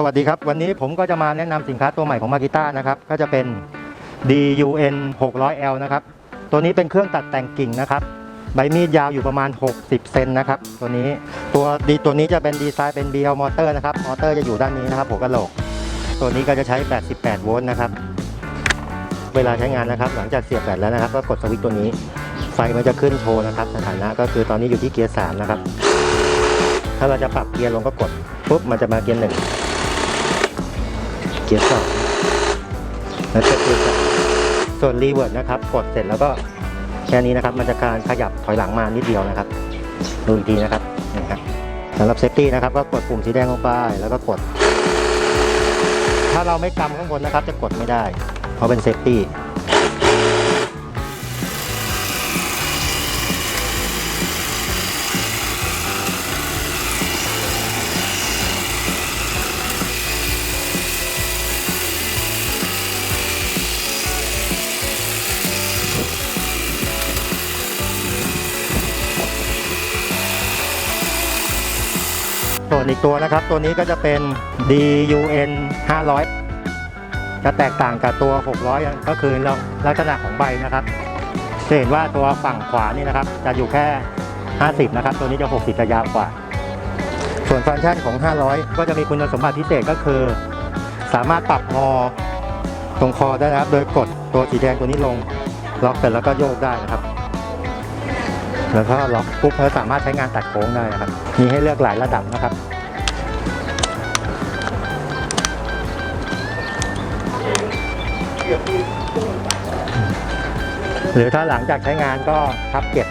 สวัสดีครับ วันนี้ผมก็จะมาแนะนำสินค้าตัวใหม่ของมากิต้านะครับ ก็จะเป็น DUN 600L นะครับ ตัวนี้เป็นเครื่องตัดแต่งกิ่งนะครับ ใบมีดยาวอยู่ประมาณ 60 เซนนะครับ ตัวนี้ตัวดีตัวนี้จะเป็นดีไซน์เป็น BL มอเตอร์นะครับ มอเตอร์จะอยู่ด้านนี้นะครับหัวกะโหลก ตัวนี้ก็จะใช้ 88 โวลต์นะครับ เวลาใช้งานนะครับ หลังจากเสียบแบตแล้วนะครับ ก็กดสวิตช์ตัวนี้ ไฟมันจะขึ้นโชว์นะครับ สถานะก็คือตอนนี้อยู่ที่เกียร์สามนะครับ ถ้าเราจะปรับเกียร์ลงก็กดปุ๊บมันจะมาเกียร์หนึ่ง เกียร์สองแล้วจะเกียร์สามส่วนรีเวิร์ดนะครับ กดเสร็จแล้วก็แค่นี้นะครับ มันจะการขยับถอยหลังมานิดเดียวนะครับ ดูอีกทีนะครับนี่ครับสำหรับเซฟตี้นะครับ ก็กดปุ่มสีแดงลงไปแล้วก็กด ถ้าเราไม่กำข้างบนนะครับ จะกดไม่ได้ เพราะเป็นเซฟตี้ ส่วนอีกตัวนะครับ ตัวนี้ก็จะเป็น DUN 500 จะแตกต่างกับตัว 600 ก็คือลักษณะของใบนะครับจะเห็นว่าตัวฝั่งขวานี่นะครับ จะอยู่แค่ 50 นะครับ ตัวนี้จะ 60 จะยาวกว่า ส่วนฟังก์ชันของ 500 ก็จะมีคุณสมบัติพิเศษก็คือ สามารถปรับงอตรงคอได้นะครับ โดยกดตัวสีแดงตัวนี้ลง ล็อกเสร็จแล้วก็โยกได้นะครับ แล้วก็ล็อกปุ๊บเราสามารถใช้งานตัดโค้งได้นะครับ มีให้เลือกหลายระดับนะครับ หรือถ้าหลังจากใช้งานก็พับเก็บ